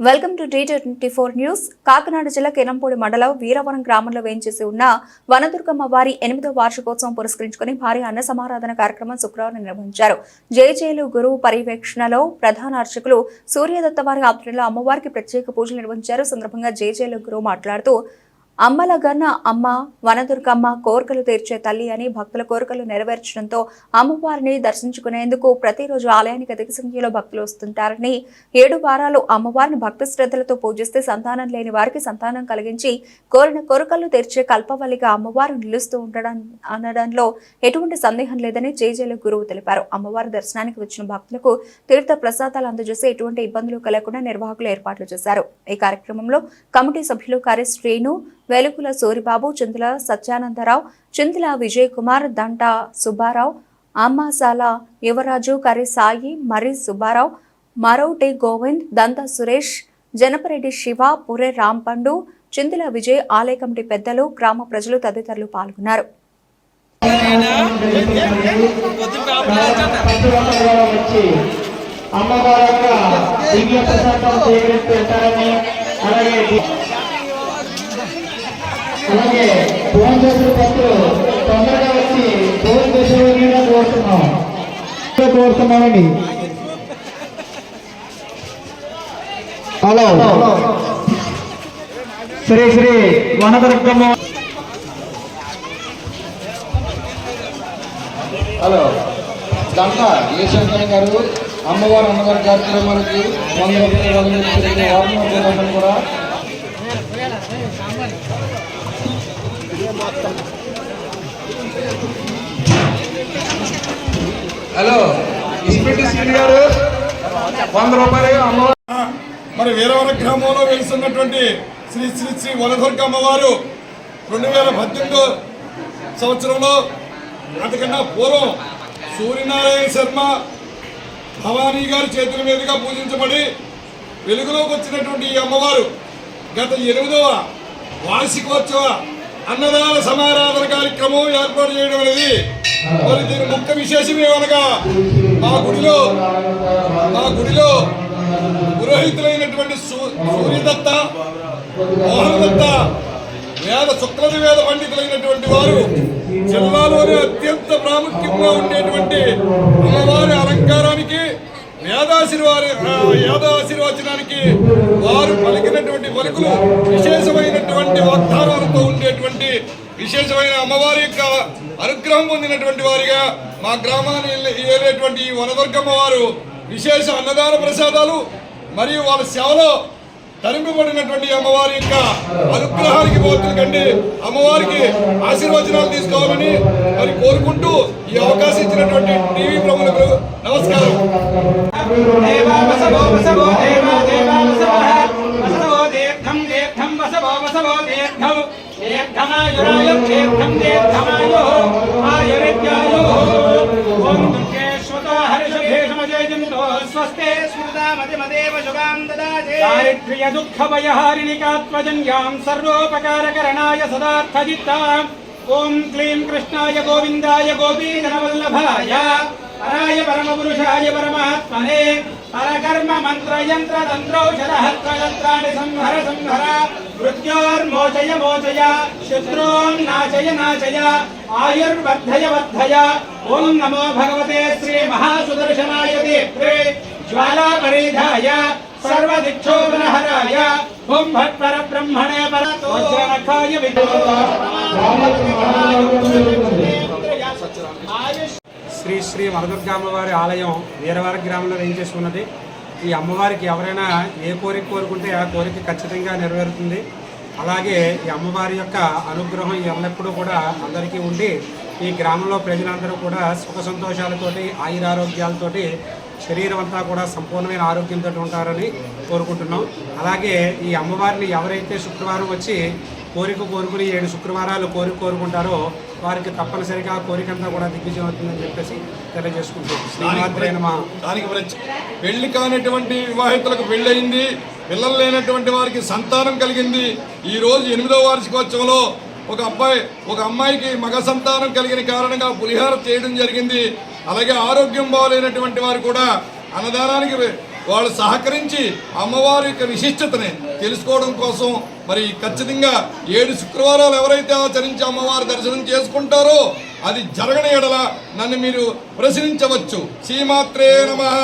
Welcome to T twenty four news Kakinada జిల్లా కిరంపూడి మండలం వీరవరం గ్రామంలో వేయించేసి ఉన్న వనదుర్గమ్మ వారి ఎనిమిదో వార్షికోత్సవం పురస్కరించుకుని భారీ అన్న సమారాధన కార్యక్రమం శుక్రవారం నిర్వహించారు. జయజయలు గురువు పర్యవేక్షణలో ప్రధాన అర్చకులు సూర్యదత్త వారి ఆధ్వర్యంలో అమ్మవారికి ప్రత్యేక పూజలు నిర్వహించారు. సందర్భంగా జయజయలు గురువు మాట్లాడుతూ అమ్మల గన్న అమ్మ వనదుర్గమ్మ కోరికలు తీర్చే తల్లి అని భక్తుల కోరికలు నెరవేర్చడంతో అమ్మవారిని దర్శించుకునేందుకు ప్రతిరోజు ఆలయానికి అధిక సంఖ్యలో భక్తులు వస్తుంటారని ఏడు వారాలు అమ్మవారిని భక్తి శ్రద్ధలతో పూజిస్తే సంతానం లేని వారికి సంతానం కలిగించి కోరిన కోరికలు తీర్చే కల్పవల్లిగా అమ్మవారు నిలుస్తూ ఉండడం అనడంలో ఎటువంటి సందేహం లేదని జేజేలు గురువు తెలిపారు. అమ్మవారి దర్శనానికి వచ్చిన భక్తులకు తీర్థ ప్రసాదాలు అందజేసి ఎటువంటి ఇబ్బందులు కలగకుండా నిర్వాహకులు ఏర్పాట్లు చేశారు. ఈ కార్యక్రమంలో కమిటీ సభ్యులు కార్యశ్రీను శ్రీను వెలుగుల సూరిబాబు చింతల సత్యానందరావు చింతల విజయ్ కుమార్ దంట సుబ్బారావు అమ్మాసాల యువరాజు కరి సాయి మరి సుబ్బారావు మరౌటి గోవింద్ దంత సురేష్ జనపరెడ్డి శివ పురే రాంపండు చింతల విజయ్ ఆలయ కమిటీ పెద్దలు గ్రామ ప్రజలు తదితరులు పాల్గొన్నారు. అమ్మవారి యొక్క దివ్య ప్రసాదం స్వీకరిస్తూ ఉంటారని అలాగే అలాగే ఫోన్ చేసిన భక్తులు తొందరగా వచ్చి ఫోన్ చేసేవారిగా కోరుతున్నాం. కోరుతున్నామండి. హలో. శ్రీ శ్రీ వనదుర్గమ్మ హలో. దంతా ఏ శంకర్ గారు అమ్మవారు అన్నగారు కార్యక్రమానికి వంద రూపాయలు వారిని కూడా. హలో ఇస్పెట్టి శ్రీ గారు. వంద రూపాయలు అమ్మవారు. మరి వీరవర గ్రామంలో వెలుస్తున్నటువంటి శ్రీ శ్రీ శ్రీ వనదుర్గ అమ్మవారు రెండు వేల పద్దెనిమిదో సంవత్సరంలో అంతకన్నా పూర్వం సూర్యనారాయణ శర్మ భవానీ గారి చేతుల మీదుగా పూజించబడి వెలుగులోకి వచ్చినటువంటి ఈ అమ్మవారు గత ఎనిమిదవ వార్షికోత్సవ అన్నదాన సమారాధన కార్యక్రమం ఏర్పాటు చేయడం అనేది మరి దీని ముఖ్య విశేషం ఏమనగా మా గుడిలో మా గుడిలో పురోహితులైనటువంటి సూ- సూర్యదత్త మోహనదత్త వేద శుక్రది వేద పండితులైనటువంటి వారు జిల్లాలోనే అత్యంత ప్రాముఖ్యంగా ఉండేటువంటి అమ్మవారి అలంకారానికి వేదాశీర్వారి వేదాశీర్వచనానికి వారు పలికినటువంటి పలుకులు విశేష విశేషమైన అమ్మవారి యొక్క అనుగ్రహం పొందినటువంటి వారిగా మా గ్రామాన్ని ఏలేటువంటి ఈ వనదుర్గమ్మ వారు విశేష అన్నదాన ప్రసాదాలు మరియు వాళ్ళ సేవలో తరింపబడినటువంటి అమ్మవారి యొక్క అనుగ్రహానికి పోతుంది కండి అమ్మవారికి ఆశీర్వచనాలు తీసుకోవాలని మరి కోరుకుంటూ ఈ అవకాశం ఇచ్చినటువంటి టీవీ ప్రముఖులకు నమస్కారం. దేవా వసవో వసవో దేవా దేవా వసవః వసవో దీర్ఘం దీర్ఘం వసవో వసవో దీర్ఘం దీర్ఘమాయురాయ దీర్ఘం దీర్ఘమాయో ఆయుర్విద్యాయో ఓం దుర్గేశ్వతో హర్షభేషమజయంతో స్వస్తే స్మృతామతిమదేవ శుభాం దదాతే परकर्म मंत्र यंत्र तंत्र औषध तंत्रोषध हस्त्रयत्राणि संहर संहर। मृत्योर्मोचय मोचय शत्रून् नाशय नाशय आयुर्वद्धय वद्धय ओम नमो भगवते श्री महासुदर्शनाय दीप्रे ज्वाला परिधाय सर्व सर्वदिक्षोभनहराय ओम भट भट् परब्रह्मणे परतो वज्रनखाय विद्वाय శ్రీ శ్రీ వరదుర్గ అమ్మవారి ఆలయం వీరవారి గ్రామంలో వేయించేసి ఉన్నది ఈ అమ్మవారికి ఎవరైనా ఏ కోరిక కోరుకుంటే ఆ కోరిక ఖచ్చితంగా నెరవేరుతుంది. అలాగే ఈ అమ్మవారి యొక్క అనుగ్రహం ఎల్లప్పుడూ కూడా అందరికీ ఉండి ఈ గ్రామంలో ప్రజలందరూ కూడా సుఖ సంతోషాలతోటి ఆయురారోగ్యాలతోటి శరీరం అంతా కూడా సంపూర్ణమైన ఆరోగ్యంతో ఉంటారని కోరుకుంటున్నాం. అలాగే ఈ అమ్మవారిని ఎవరైతే శుక్రవారం వచ్చి కోరిక కోరుకుని ఏడు శుక్రవారాలు కోరిక కోరుకుంటారో వారికి తప్పనిసరిగా ఆ కోరిక అంతా కూడా దిగ్విజయం అవుతుందని చెప్పేసి నమ. దానికి పెళ్ళి కానటువంటి వివాహితులకు పెళ్ళయింది పిల్లలు లేనటువంటి వారికి సంతానం కలిగింది. ఈ రోజు ఎనిమిదవ వార్షికోత్సవంలో ఒక అబ్బాయి ఒక అమ్మాయికి మగ సంతానం కలిగిన కారణంగా పులిహార చేయడం జరిగింది. అలాగే ఆరోగ్యం బాగలేనటువంటి వారు కూడా అన్నదానానికి వాళ్ళు సహకరించి అమ్మవారి యొక్క విశిష్టతని తెలుసుకోవడం కోసం మరి ఖచ్చితంగా ఏడు శుక్రవారాలు ఎవరైతే ఆచరించి అమ్మవారి దర్శనం చేసుకుంటారో అది జరగని ఎడల నన్ను మీరు ప్రశ్నించవచ్చు. శ్రీమాత్రే నమః.